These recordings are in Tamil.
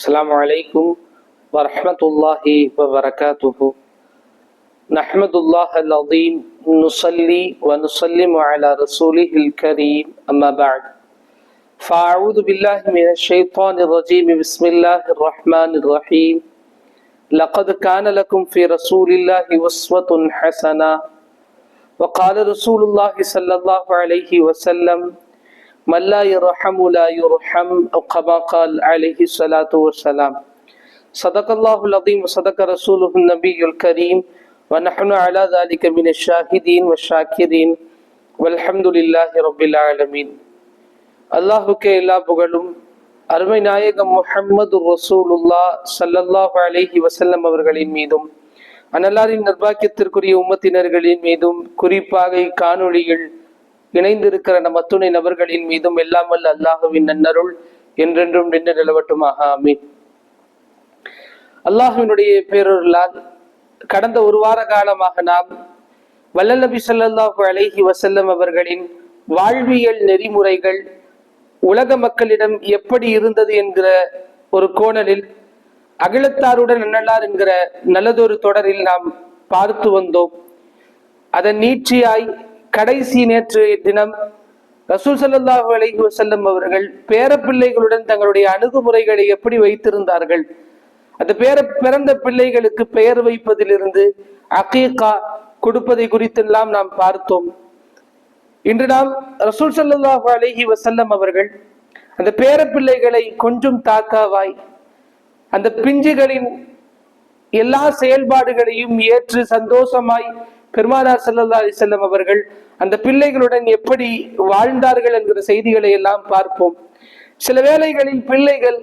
السلام عليكم ورحمة الله وبركاته. نحمد الله العظيم نصلي ونسلم على رسوله الكريم أما بعد. فأعوذ بالله من الشيطان الرجيم. بسم الله الرحمن الرحيم. لقد كان لكم في رسول الله أسوة حسنة. وقال رسول الله صلى الله عليه وسلم من لا يرحم لا يرحم أو كما قال عليه الصلاة والسلام صدق الله العظيم وصدق رسوله النبي الكريم ونحن على ذلك من الشاهدين والشاكرين والحمد لله رب العالمين அல்லாஹுக்கே எல்லா புகழும் அருமை நாயகம் முஹம்மது ரசூலுல்லா சல்லல்லாஹு அலைஹி வஸல்லம் அவர்களின் மீதும் அன்னலாரின் நிர்வாகியத்திற்குரிய உம்மத்தினர்களின் மீதும் குறிப்பாக இக்காணொளியில் இணைந்திருக்கிற நம்ம துணை நபர்களின் மீதும் எல்லாம் அல்லாஹுவின் நன்னருள் என்றென்றும் நின்று நிலவட்டுமாக. ஆமீன். அல்லாஹுவினுடைய பேரொருளால் கடந்த ஒரு வார காலமாக நாம் வல்லநபி சல்லாஹூ ஸல்லல்லாஹு அலைஹி அவர்களின் வாழ்வியல் நெறிமுறைகள் உலக மக்களிடம் எப்படி இருந்தது என்கிற ஒரு கோணலில் அகிலத்தாருடன் நன்னலார் என்கிற நல்லதொரு தொடரில் நாம் பார்த்து வந்தோம். அதன் நீட்சியாய் கடைசி நேற்று தினம் ரசூல் ஸல்லல்லாஹு அலஹி வசல்லம் அவர்கள் பேரப்பிள்ளைகளுடன் தங்களுடைய அணுகுமுறைகளை எப்படி வைத்திருந்தார்கள்? அந்த பேர பிறந்த பிள்ளைகளுக்கு பெயர் வைப்பதிலிருந்து அகீகா கொடுப்பதை குறித்தெல்லாம் நாம் பார்த்தோம். இன்று நாம் ரசூல் ஸல்லல்லாஹு அலஹி வசல்லம் அவர்கள் அந்த பேரப்பிள்ளைகளை கொஞ்சம் தாக்காவாய் அந்த பிஞ்சுகளின் எல்லா செயல்பாடுகளையும் ஏற்று சந்தோஷமாய் பெருமானார் ஸல்லல்லாஹு அலைஹி அவர்கள் அந்த பிள்ளைகளுடன் எப்படி வாழ்ந்தார்கள் என்கிற செய்திகளை எல்லாம் பார்ப்போம். சில வேளைகளில் பிள்ளைகள்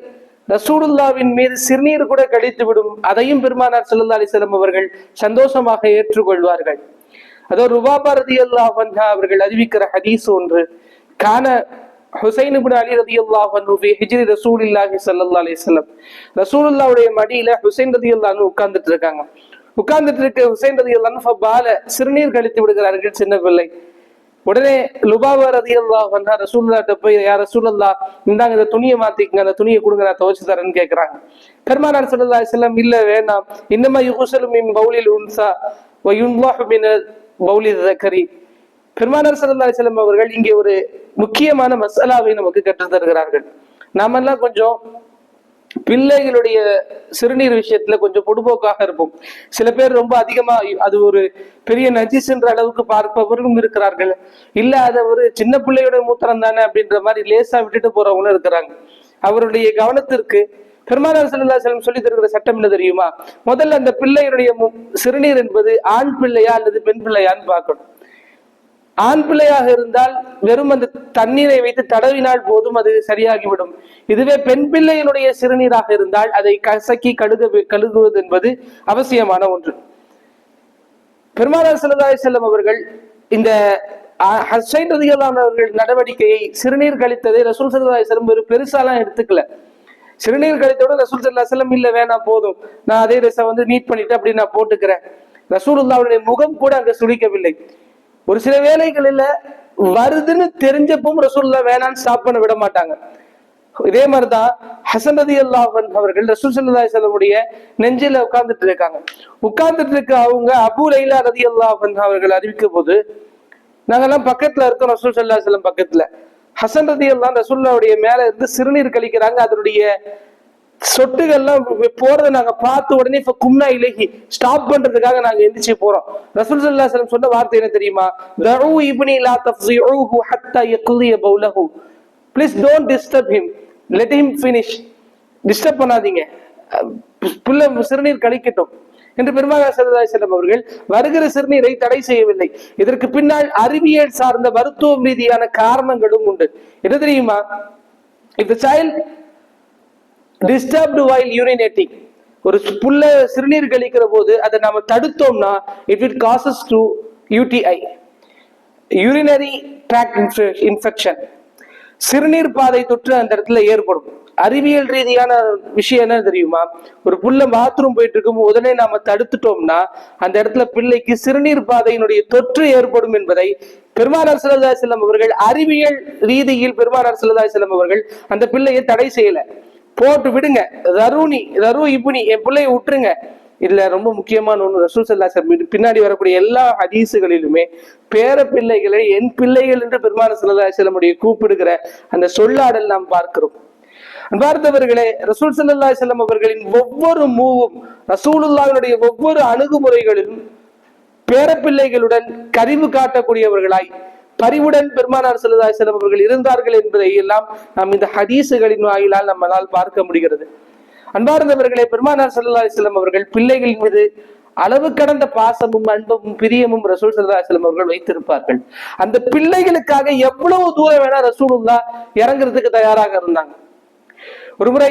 ரசூலுல்லாவின் மீது சிறுநீர் கூட கழித்து விடும் அதையும் பெருமானார் ஸல்லல்லாஹு அலைஹி அவர்கள் சந்தோஷமாக ஏற்றுக்கொள்வார்கள். அதோ ருபாபா ரதியல்லாஹு அன்ஹா அவர்கள் அறிவிக்கிற ஹதீஸ் ஒன்று கான ஹுசைன் இப்னு அலி ரதி அல்லாஹ் ஃபி ஹிஜ்ரி ரசூலில்லாஹி ஸல்லல்லாஹு அலைஹி வஸல்லம். மடியில ஹுசைன் ரதி அல்லான்னு உட்கார்ந்துட்டு இருக்காங்க. உட்கார்ந்துட்டு இருக்க ஹுசைன் ரதியல்லாஹு அன்ஹு பால சிறுநீர் கழித்து விடுகிறார்கள் சின்ன பிள்ளை. உடனே லுபாபா ரதியல்லாஹு அன்ஹா ரசூல்லாட்ட போய் யா ரசூல்லா இந்தாங்க இந்த துணியை மாத்திக்கங்க அந்த துணியை கொடுங்க நான் துவச்சு தரேன்னு கேட்கிறாங்க பெருமானார் ஸல்லல்லாஹு செல்லம் இல்ல வேணாம். இன்னமா யுகுசலு மின் பவுலில் உன்சா வ யுன்லாஹு மின் பௌலி தக்கரி. பெருமானார் ஸல்லல்லாஹு செல்லம் அவர்கள் இங்கே ஒரு முக்கியமான மசாலாவை நமக்கு கற்றுத் தருகிறார்கள் நாமெல்லாம் கொஞ்சம் பிள்ளைகளுடைய சிறுநீர் விஷயத்துல கொஞ்சம் பொடுபோக்காக இருப்போம். சில பேர் ரொம்ப அதிகமா அது ஒரு பெரிய நஜிஸ்ன்ற அளவுக்கு பார்ப்பவர்களும் இருக்கிறார்கள். இல்ல அதை ஒரு சின்ன பிள்ளையோட மூத்திரம் தானே அப்படின்ற மாதிரி லேசா விட்டுட்டு போறவங்களும் இருக்கிறாங்க. அவருடைய கவனத்திற்கு பெருமானார் சல்லா அலைஹி சொல்லி தருகிற சட்டம் என்ன தெரியுமா? முதல்ல அந்த பிள்ளையினுடைய மு- சிறுநீர் என்பது ஆண் பிள்ளையா அல்லது பெண் பிள்ளையான்னு பார்க்கணும். ஆண் பிள்ளையாக இருந்தால் வெறும் அந்த தண்ணீரை வைத்து தடவினால் போதும் அது சரியாகிவிடும். இதுவே பெண் பிள்ளையினுடைய சிறுநீராக இருந்தால் அதை கசக்கி கழுக கழுகுவது என்பது அவசியமான ஒன்று. பெருமானார் ஸல்லல்லாஹு செல்லம் அவர்கள் இந்த அஹ், ஹஸ்ஸைன் அவர்கள் நடவடிக்கையை சிறுநீர் கழித்ததை ரசூல் ஸல்லல்லாஹு செல்லம் ஒரு பெருசாலாம் எடுத்துக்கல. சிறுநீர் கழித்தோட ரசூல் சல்லா செல்லம் இல்லை இல்ல வேணாம் போதும். நான் அதே ட்ரெஸ்ஸை வந்து நீட் பண்ணிட்டு அப்படி நான் போட்டுக்கிறேன். ரசூலுல்லாஹ்வுடைய முகம் கூட அங்க சுளிக்கவில்லை. ஒரு சில வேலைகளில் வருதுன்னு தெரிஞ்சப்பும் ரசூல்லா வேணான்னு ஸ்டாப் பண்ண விட மாட்டாங்க. இதே மாதிரிதான் ஹசன் ரதி அல்லாஹன் அவர்கள் ரசூல் சல்லாய் செல்லமுடைய நெஞ்சில உட்கார்ந்துட்டு இருக்காங்க. உட்கார்ந்துட்டு இருக்க அவங்க அபு லைலா ரதி அல்லாஹன் அவர்கள் அறிவிக்கும் போது நாங்கெல்லாம் பக்கத்துல இருக்கோம் ரசூல் சல்லா செல்லம் பக்கத்துல. ஹசன் ரதி அல்லா ரசூல்லாவுடைய மேல இருந்து சிறுநீர் கழிக்கிறாங்க அதனுடைய சொட்டுகள்லாம் போறதை நாங்க பார்த்த உடனே இப்ப கும்னா இலகி ஸ்டாப் பண்றதுக்காக நாங்க எந்திரிச்சு போறோம். ரசூல் சல்லா சலம் சொன்ன வார்த்தை என்ன தெரியுமா? தஉ இப்னி லா ஹத்தா யக்லிய பௌலஹு. Please don't disturb him let him finish disturb பண்ணாதீங்க. பிள்ளை சிறுநீர் கழிக்கட்டும். என்று பெருமாள் சல்லல்லாஹு செல்லம் அவர்கள் வருகிற சிறுநீரை தடை செய்யவில்லை. இதற்கு பின்னால் அறிவியல் சார்ந்த மருத்துவம் ரீதியான காரணங்களும் உண்டு. என்ன தெரியுமா? If the child disturbed while urinating ஒரு புள்ள சிறுநீர் கழிக்கிற போது அதை நாம தடுத்தோம்னா it will causes to UTI urinary tract infection சிறுநீர் பாதை தொற்று அந்த இடத்துல ஏற்படும். அறிவியல் ரீதியான விஷயம் என்ன தெரியுமா? ஒரு புள்ள பாத்ரூம் போயிட்டு இருக்கும் உடனே நாம தடுத்துட்டோம்னா அந்த இடத்துல பிள்ளைக்கு சிறுநீர் பாதையினுடைய தொற்று ஏற்படும் என்பதை பெருமானார் சிலதாய் செல்லம் அவர்கள் அறிவியல் ரீதியில் பெருமானார் சிலதாய் செல்லம் அவர்கள் அந்த பிள்ளையை தடை செய்யல. போட்டு விடுங்க. ரருணி ரரு இபுனி என் பிள்ளையை விட்டுருங்க இதுல ரொம்ப முக்கியமான ஒண்ணு ரசூல் சல்லா பின்னாடி வரக்கூடிய எல்லா ஹதீசுகளிலுமே பேர பிள்ளைகளை என் பிள்ளைகள் என்று பெருமான சல்லா செல்லமுடைய கூப்பிடுகிற அந்த சொல்லாடல் நாம் பார்க்கிறோம். அன்பார்ந்தவர்களே ரசூல் சல்லா செல்லம் அவர்களின் ஒவ்வொரு மூவும் ரசூலுல்லாவினுடைய ஒவ்வொரு அணுகுமுறைகளிலும் பேரப்பிள்ளைகளுடன் கரிவு காட்டக்கூடியவர்களாய் பரிவுடன் பெருமானார் செல்லதாய் செல்லம் அவர்கள் இருந்தார்கள் என்பதை எல்லாம் நாம் இந்த ஹதீசுகளின் வாயிலால் நம்மளால் பார்க்க முடிகிறது. அன்பார்ந்தவர்களே பெருமானார் செல்லதாய் செல்லம் அவர்கள் பிள்ளைகளின் மீது அளவு கடந்த பாசமும் அன்பும் பிரியமும் ரசூல் சல்லா அவர்கள் வைத்திருப்பார்கள். அந்த பிள்ளைகளுக்காக எவ்வளவு தூரம் வேணா ரசூலுல்லா இறங்குறதுக்கு தயாராக இருந்தாங்க. ஒருமுறை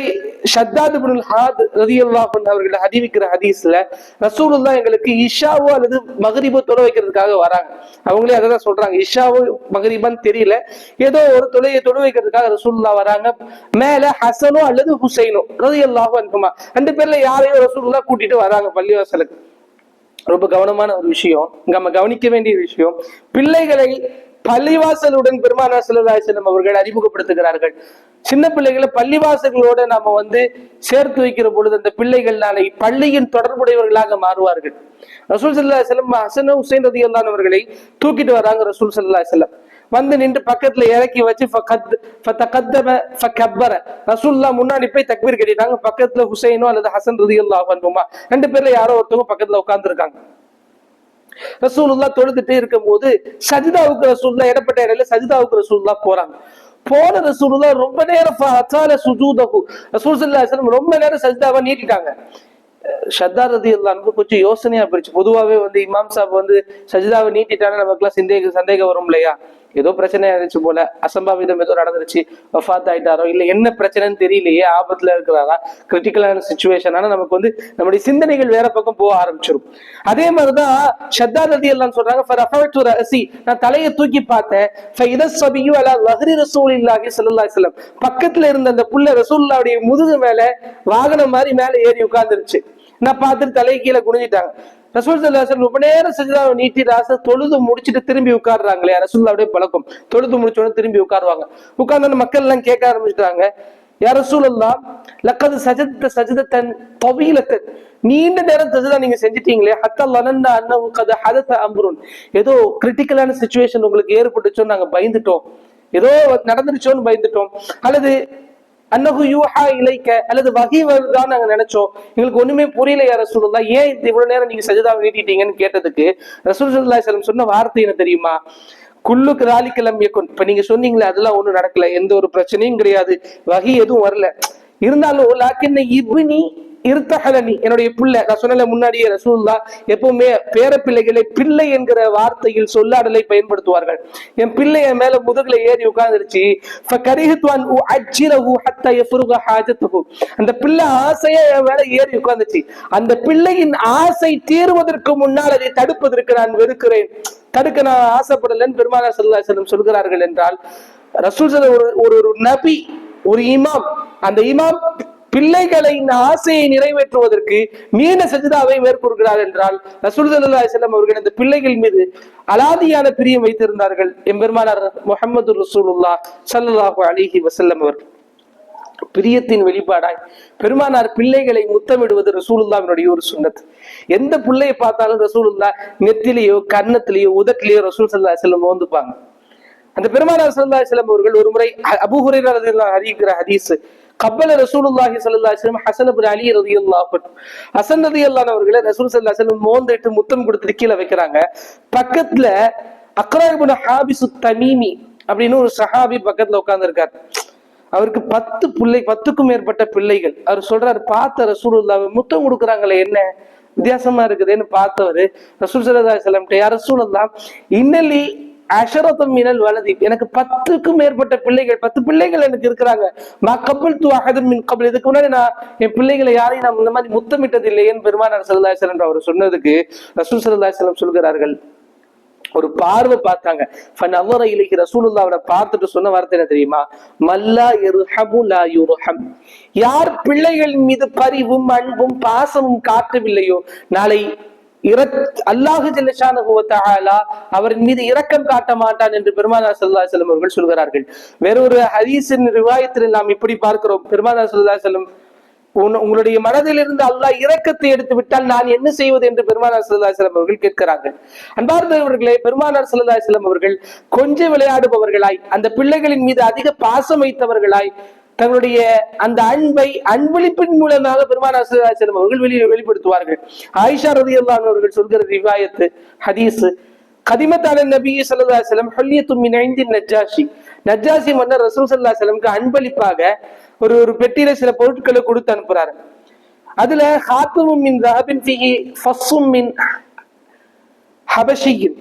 ஷத்தாத் இப்னுல் ஹாத் ரதி அன்ஹு அவர்கள் அறிவிக்கிற ஹதீஸ்ல ரசூலுல்லா எங்களுக்கு இஷாவோ அல்லது மகரிபோ தொலை வைக்கிறதுக்காக வராங்க. அவங்களே அதை தான் சொல்றாங்க. இஷாவோ மகரிபான்னு தெரியல. ஏதோ ஒரு தொலையை தொலை வைக்கிறதுக்காக ரசூலுல்லா வராங்க. மேல ஹசனோ அல்லது ஹுசைனோ ரதி அல்லாஹோ அனுப்புமா ரெண்டு பேர்ல யாரையோ ரசூலுல்லா கூட்டிட்டு வராங்க பள்ளிவாசலுக்கு. ரொம்ப கவனமான ஒரு விஷயம். நம்ம கவனிக்க வேண்டிய விஷயம் பிள்ளைகளை பள்ளிவாசலுடன் பெருமானார் ஸல்லல்லாஹு அலைஹி அவர்கள் அறிமுகப்படுத்துகிறார்கள். சின்ன பிள்ளைகளை பள்ளிவாசல்களோட நாம வந்து சேர்த்து வைக்கிற பொழுது அந்த பிள்ளைகள் நாளை பள்ளியின் தொடர்புடையவர்களாக மாறுவார்கள். ரசூல் சல்லா செல்லம் ஹசன் ஹுசைன் ரதி அவர்களை தூக்கிட்டு வராங்க ரசூல் சல்லா செல்லம் வந்து நின்று பக்கத்துல இறக்கி வச்சு ஃபகத் முன்னாடி போய் தக்பீர் கட்டிட்டாங்க பக்கத்துல ஹுசைனோ அல்லது ஹசன் ரதி அல்லாஹ் ரெண்டு பேர்ல யாரோ ஒருத்தவங்க பக்கத்துல உட்கார்ந்துருக்காங்க. ரசூலுல்லா தொழுதுட்டே இருக்கும் போது சஜிதாவுக்கு ரசூல்லா இடப்பட்ட இடையில சஜிதாவுக்கு ரசூல்லா போறாங்க. போன ரசூலுல்லா ரொம்ப நேரம் சுஜூதகு ரசூல் சல்லா ரொம்ப நேரம் சஜிதாவை நீட்டிட்டாங்க. ஷத்தா ரதி அல்லான்னு கொஞ்சம் யோசனையா போயிடுச்சு. பொதுவாவே வந்து இமாம் சாப் வந்து சஜிதாவை நீட்டிட்டானா நமக்குலாம் சந்தேக சந்தேகம் வரும் இல்லையா? ஏதோ பிரச்சனை ஆயிடுச்சு போல. அசம்பாவிதம் ஏதோ நடந்துருச்சு. வஃத் ஆயிட்டாரோ இல்லை என்ன பிரச்சனைன்னு தெரியலையே ஆபத்துல இருக்கிறாரா? கிரிட்டிக்கலான சுச்சுவேஷனான நமக்கு வந்து நம்முடைய சிந்தனைகள் வேற பக்கம் போக ஆரம்பிச்சிடும் அதே மாதிரிதான் ஷத்தா ரதி எல்லாம் சொல்றாங்க "ஃப நான் தலையை தூக்கி பார்த்தேன். பக்கத்துல இருந்த அந்த புள்ள ரசூல்லாவுடைய முதுகு மேல வாகனம் மாதிரி மேல ஏறி உட்கார்ந்துருச்சு. நான் பார்த்துட்டு தலை கீழே குனிஞ்சிட்டாங்க. ரசூல் சல்லாசன் ரொம்ப நேரம் சஜிதாவை நீட்டி ராச தொழுது முடிச்சிட்டு திரும்பி உட்கார்றாங்களே ரசூல்லாவுடைய பழக்கம். தொழுது முடிச்சோடனே திரும்பி உட்காருவாங்க. உட்கார்ந்து மக்கள் எல்லாம் கேட்க ஆரம்பிச்சிட்டாங்க. யார் ரசூலல்லா லக்கது சஜத்த சஜிதத்தன் பவீலத்தன் நீண்ட நேரம் சஜிதா நீங்க செஞ்சிட்டீங்களே ஹத்தல் லனன்னா அன்னஹு கத ஹதத்த அம்ருன். ஏதோ கிரிட்டிக்கலான சுச்சுவேஷன் உங்களுக்கு ஏற்பட்டுச்சோன்னு நாங்க பயந்துட்டோம். ஏதோ நடந்துருச்சோன்னு பயந்துட்டோம். அல்லது அன்னகு யூஹா இலைக்க அல்லது வகை வருதான்னு நாங்க நினைச்சோம். எங்களுக்கு ஒண்ணுமே புரியல யார் ரசூலுல்லா ஏன் இந்த இவ்வளவு நேரம் நீங்க சஜிதாவை நீட்டிட்டீங்கன்னு கேட்டதுக்கு ரசூல் சல்லா செல்லம் சொன்ன வார்த்தை என்ன தெரியுமா? குள்ளுக்கு ராலி இயக்கும் இப்ப நீங்க சொன்னீங்களே அதெல்லாம் ஒண்ணும் நடக்கல. எந்த ஒரு பிரச்சனையும் கிடையாது. வகை எதுவும் வரல. இருந்தாலும் லாக்கின்ன இப்னி இருத்தகலனி. என்னுடைய பிள்ளை நான் சொன்னல முன்னாடியே ரசூல்லா எப்பவுமே பேர பிள்ளைகளை பிள்ளை என்கிற வார்த்தையில் சொல்லாடலை பயன்படுத்துவார்கள். என் பிள்ளை என் மேல முதுகுல ஏறி உட்கார்ந்துருச்சு. அந்த பிள்ளை ஆசையா என் மேல ஏறி உட்கார்ந்துச்சு. அந்த பிள்ளையின் ஆசை தீர்வதற்கு முன்னால் அதை தடுப்பதற்கு நான் வெறுக்கிறேன். தடுக்க நான் ஆசைப்படலன்னு பெருமானா சல்லா செல்லும் சொல்கிறார்கள் என்றால் ரசூல் ஒரு ஒரு ஒரு நபி ஒரு இமாம். அந்த இமாம் பிள்ளைகளின் ஆசையை நிறைவேற்றுவதற்கு நீண்ட சஜிதாவை மேற்கொள்கிறார் என்றால் ரசூல்தல்லா செல்லம் அவர்கள் அந்த பிள்ளைகள் மீது அலாதியான பிரியம் வைத்திருந்தார்கள். எம்பெருமானார் முகமது ரசூலுல்லா சல்லாஹு அலிஹி வசல்லம் அவர்கள். பிரியத்தின் வெளிப்பாடாய் பெருமானார் பிள்ளைகளை முத்தமிடுவது ரசூலுல்லாவினுடைய ஒரு சுண்ணத் எந்த பிள்ளையை பார்த்தாலும் ரசூலுல்லா நெத்திலேயோ கன்னத்திலேயோ உதட்டிலேயோ ரசூல் சல்லா செல்லம் வந்துப்பாங்க அந்த பெருமானார் சல்லா செல்லம் அவர்கள் ஒரு முறை அபு அறிவிக்கிற ஹதீஸ் கப்பல ரசூலுல்லாஹி ஸல்லல்லாஹு அலைஹி வஸல்லம் ஹஸன் இப்னு அலி ஹசன் ரதி ஹஸன் அவர்களை ரசூல் சல்லா அலைஹி வஸல்லம் மோந்திட்டு முத்தம் கொடுத்துட்டு கீழே வைக்கிறாங்க. பக்கத்துல அக்ரா ஹாபிசு தமீமி அப்படின்னு ஒரு சஹாபி பக்கத்துல உட்கார்ந்து இருக்காரு அவருக்கு பத்து பிள்ளை பத்துக்கும் மேற்பட்ட பிள்ளைகள். அவர் சொல்றாரு பார்த்த ரசூலுல்லாவை முத்தம் கொடுக்குறாங்களே என்ன வித்தியாசமா இருக்குதுன்னு பார்த்தவர். ரசூல் சல்லா செல்லம் யார் ரசூலுல்லா இன்னலி அஷரத்தம் மினல் வலதி. எனக்கு பத்துக்கும் மேற்பட்ட பிள்ளைகள் பத்து பிள்ளைகள் எனக்கு இருக்கிறாங்க. மா கப்பல் து அகதம் மின் கபல். இதுக்கு முன்னாடி நான் என் பிள்ளைகளை யாரையும் நான் இந்த மாதிரி முத்தமிட்டது இல்லையேன்னு பெருமானார் சல்லா என்று அவர் சொன்னதுக்கு ரசூல் சல்லா சொல்கிறார்கள். ஒரு பார்வை பார்த்தாங்க. ஃபனவர இலைக்கு ரசூலுல்லாவோட பார்த்துட்டு சொன்ன வார்த்தை என்ன தெரியுமா? மல்லா யர்ஹமு லா யுர்ஹம். யார் பிள்ளைகளின் மீது பரிவும் அன்பும் பாசமும் காட்டவில்லையோ நாளை அல்லாஹு அவரின் மீது இரக்கம் காட்ட மாட்டான் என்று பெருமானார் சல்லா செல்லம் அவர்கள் சொல்கிறார்கள். வேறொரு ஹரீஸின் ரிவாயத்தில் நாம் இப்படி பார்க்கிறோம். பெருமானார் சல்லா செல்லம் உங்களுடைய மனதில் இருந்து அல்லாஹ் இரக்கத்தை எடுத்து விட்டால் நான் என்ன செய்வது என்று பெருமானார் சல்லாஹலம் அவர்கள் கேட்கிறார்கள். அன்பார்ந்தவர்களே பெருமானார் சல்லாஹலம் அவர்கள் கொஞ்சம் விளையாடுபவர்களாய் அந்த பிள்ளைகளின் மீது அதிக பாசம் வைத்தவர்களாய் தங்களுடைய அந்த அன்பை அன்பளிப்பின் மூலமாக பெருமான சல்லாஹலம் அவர்கள் வெளி வெளிப்படுத்துவார்கள். ஆயிஷா ரதி அவர்கள் சொல்கிற ரிவாயத்து ஹதீஸ் கதிமத்தான நபி சல்லா செல்லம் ஹல்லியத்தும் இணைந்தின் நஜாஷி நஜாசி மன்னர் ரசூல் சல்லா செலமுக்கு அன்பளிப்பாக ஒரு ஒரு பெட்டியில சில பொருட்களை கொடுத்து அனுப்புறாரு. அதுல ஹாத்தமும் மின் ரஹபின் ஃபிஹி ஃபஸ்ஸும் மின் ஹபஷியின்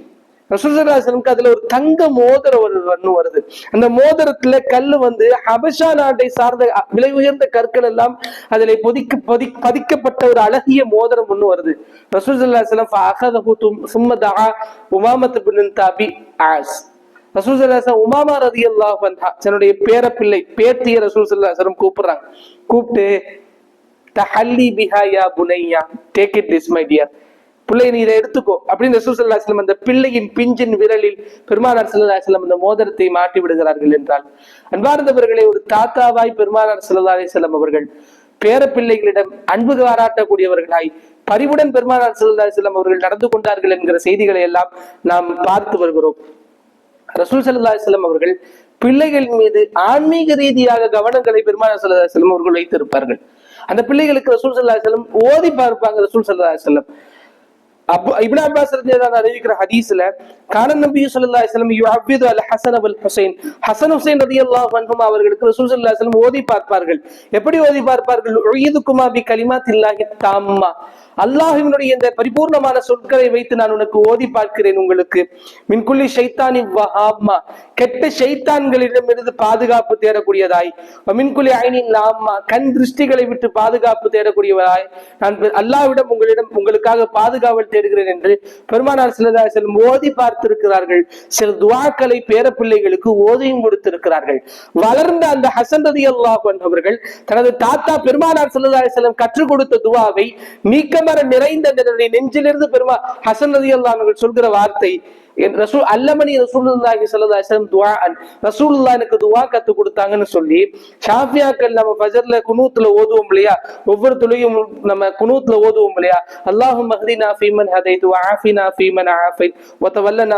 ரசூசலாசனுக்கு அதுல ஒரு தங்க மோதிரம் ஒரு ஒண்ணு வருது. அந்த மோதிரத்துல கல்லு வந்து ஹபஷா நாட்டை சார்ந்த விலை உயர்ந்த கற்கள் எல்லாம் அதுல பொதிக்க பொதி பதிக்கப்பட்ட ஒரு அழகிய மோதிரம் ஒண்ணு வருது. ரசூசல்லாசலம் சும்மதா உமாமத்து பின் தாபி ஆஸ். ரசூசல்லாசன் உமாமா ரதி அல்லாஹ் தன்னுடைய பேர பிள்ளை பேத்திய ரசூசல்லாசனம் கூப்பிடுறாங்க கூப்பிட்டு தஹல்லி பிஹாயா புனையா take it this my dear பிள்ளை நீ இதை எடுத்துக்கோ. அப்படின்னு ரசூசல்லாஸ்லம் அந்த பிள்ளையின் பிஞ்சின் விரலில் பெருமானார் சல்லாஸ்லம் அந்த மோதிரத்தை மாட்டி விடுகிறார்கள் என்றால் அன்பார்ந்தவர்களை ஒரு தாத்தாவாய் பெருமானார் சல்லா செல்லம் அவர்கள் பேர பிள்ளைகளிடம் அன்பு பாராட்டக்கூடியவர்களாய் பரிவுடன் பெருமானார் சல்லா செல்லம் அவர்கள் நடந்து கொண்டார்கள் என்கிற செய்திகளை எல்லாம் நாம் பார்த்து வருகிறோம். ரசூல் சல்லா செல்லம் அவர்கள் பிள்ளைகள் மீது ஆன்மீக ரீதியாக கவனங்களை பெருமானார் சல்லா செல்லம் அவர்கள் வைத்திருப்பார்கள். அந்த பிள்ளைகளுக்கு ரசூல் சல்லா செல்லம் ஓதி பார்ப்பாங்க ரசூல் சல்லா செல்லம் அப்போ இப்னா அப்பாஸ் ரலியல்லாஹு அறிவிக்கிற ஹதீஸ்ல கான நபி சொல்லா இஸ்லாம் யுஹபிது அல் ஹசன் வல் ஹுசைன். ஹசன் ஹுசைன் ரதி அல்லாஹ் அன்ஹும் அவர்களுக்கு ரசூல் ஸல்லல்லாஹு இஸ்லாம் ஓதி பார்ப்பார்கள். எப்படி ஓதி பார்ப்பார்கள்? உயீதுக்குமா பி கலிமா தில்லாஹி தாம்மா. அல்லாஹினுடைய இந்த பரிபூர்ணமான சொற்களை வைத்து நான் உனக்கு ஓதி பார்க்கிறேன் உங்களுக்கு. மின்குள்ளி ஷைத்தானி வஹாம்மா கெட்ட ஷைத்தான்களிடமிருந்து பாதுகாப்பு தேடக்கூடியதாய். மின்குள்ளி ஐனின் நாம்மா கண் திருஷ்டிகளை விட்டு பாதுகாப்பு தேடக்கூடியவதாய் நான் அல்லாவிடம் உங்களிடம் உங்களுக்காக பாதுகாவல் தேடுகிறேன் என்று பெருமானார் சிலதா செல்லும் ஓதி பார்த்திருக்கிறார்கள். சில துவாக்களை பேரப்பிள்ளைகளுக்கு ஓதியும் கொடுத்திருக்கிறார்கள். வளர்ந்த அந்த ஹசன் ரதி அல்லாஹ் அவர்கள் தனது தாத்தா பெருமானார் சிலதா செல்லம் கற்றுக் கொடுத்த துவாவை நீக்கமர நிறைந்த நெஞ்சிலிருந்து பெருமா ஹசன் ரதி அல்லாஹ் சொல்கிற வார்த்தை ரசூல் அல்லமணி ரசூலுல்லாஹி ஸல்லல்லாஹு அலைஹி வஸல்லம் துஆ எனக்கு துஆ கத்து கொடுத்தாங்கன்னு சொல்லி ஷாஃபியாக்கள் நம்ம ஃபஜர்ல குனூத்ல ஓதுவோம் இல்லையா? ஒவ்வொரு துளையும் நம்ம குனூத்ல ஓதுவோம் இல்லையா? அல்லாஹும் மஹ்தினா ஃபீமன் ஹதைத் வ ஆஃபினா ஃபீமன் ஆஃபைத் வ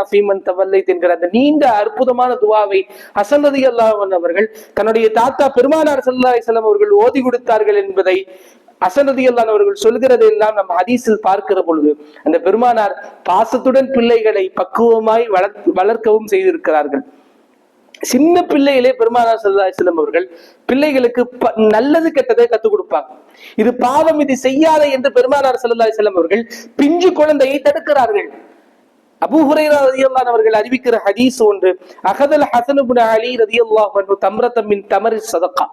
ஃபீமன் தவல்லைத் என்கிற அந்த நீண்ட அற்புதமான துஆவை ஹசன் ரலியல்லாஹு அவர்கள் தன்னுடைய தாத்தா பெருமானார் ஸல்லல்லாஹு அலைஹி வஸல்லம் அவர்கள் ஓதி கொடுத்தார்கள் என்பதை அசனதியல்லான் அவர்கள் சொல்கிறது எல்லாம் நம்ம ஹதீஸில் பார்க்கிற பொழுது அந்த பெருமானார் பாசத்துடன் பிள்ளைகளை பக்குவமாய் வளர்த்து வளர்க்கவும் செய்திருக்கிறார்கள். சின்ன பிள்ளைகளே பெருமானார் சல்லாஹிஸ்லம் அவர்கள் பிள்ளைகளுக்கு நல்லது கெட்டதை கத்துக் கொடுப்பாங்க. இது பாவம் இது செய்யாத என்று பெருமானார் சல்லாஹிஸ்லம் அவர்கள் பிஞ்சு குழந்தையை தடுக்கிறார்கள். அபு ஹுரைரா ரதியல்லான் அவர்கள் அறிவிக்கிற ஹதீஸ் ஒன்று அகதல் ஹசனுபுன் அலி ரதியல்லாஹ் தம்ரதமின் தமரி சதக்கா.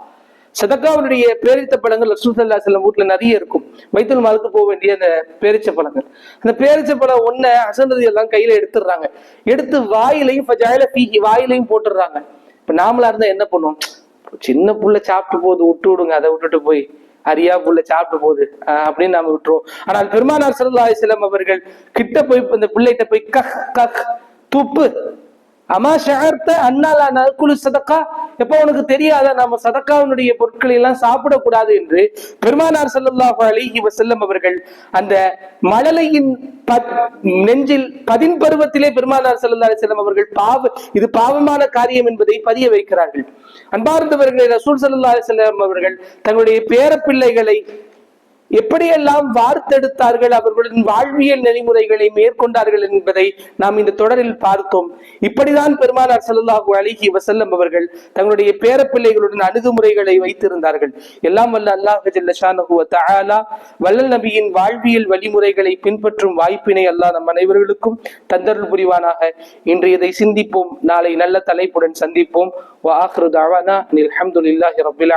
சதக்காவுடைய பேரித்த பழங்கள் ரசூசல்லா செல்லம் வீட்டுல நிறைய இருக்கும். வைத்தல் மாலுக்கு போக வேண்டிய அந்த பேரிச்ச பழங்கள் அந்த பேரிச்ச பழம் ஒன்ன அசந்ததி எல்லாம் கையில எடுத்துடுறாங்க. எடுத்து வாயிலையும் பீக்கி வாயிலையும் போட்டுடுறாங்க. இப்ப நாமளா இருந்தா என்ன பண்ணுவோம்? சின்ன புள்ள சாப்பிட்டு போகுது விட்டு விடுங்க அதை விட்டுட்டு போய். அரியா புள்ள சாப்பிட்டு போகுது அப்படின்னு நாம விட்டுருவோம். ஆனால் பெருமானார் சல்லா செல்லம் அவர்கள் கிட்ட போய் இந்த பிள்ளைகிட்ட போய் கஹ் கஹ் துப்பு. அமா ஷார்த்த அண்ணாலா நற்குழு சதக்கா? எப்ப உனக்கு தெரியாத நம்ம சதக்காவினுடைய பொருட்களை எல்லாம் சாப்பிடக்கூடாது என்று பெருமானார் சல்லாஹ் அலிஹி வசல்லம் அவர்கள் அந்த மழலையின் நெஞ்சில் பதின் பருவத்திலே பெருமானார் சல்லா அலிசல்லம் அவர்கள் பாவ இது பாவமான காரியம் என்பதை பதிய வைக்கிறார்கள். அன்பார்ந்தவர்களை ரசூல் சல்லா அலிசல்லம் அவர்கள் தங்களுடைய பேரப்பிள்ளைகளை எப்படியெல்லாம் வார்த்தெடுத்தார்கள் அவர்களின் வாழ்வியல் நெறிமுறைகளை மேற்கொண்டார்கள் என்பதை நாம் இந்த தொடரில் பார்த்தோம். இப்படிதான் பெருமானார் சல்லாஹு அலிஹி வசல்லம் அவர்கள் தங்களுடைய பேரப்பிள்ளைகளுடன் அணுகுமுறைகளை வைத்திருந்தார்கள். எல்லாம் வல்ல அல்லாஹ் வல்லல் நபியின் வாழ்வியல் வழிமுறைகளை பின்பற்றும் வாய்ப்பினை அல்லாஹ் நம் அனைவர்களுக்கும் தந்தருள் புரிவானாக. இன்று இதை சிந்திப்போம். நாளை நல்ல தலைப்புடன் சந்திப்போம். வாஹ்ரு தாவானா ரபில்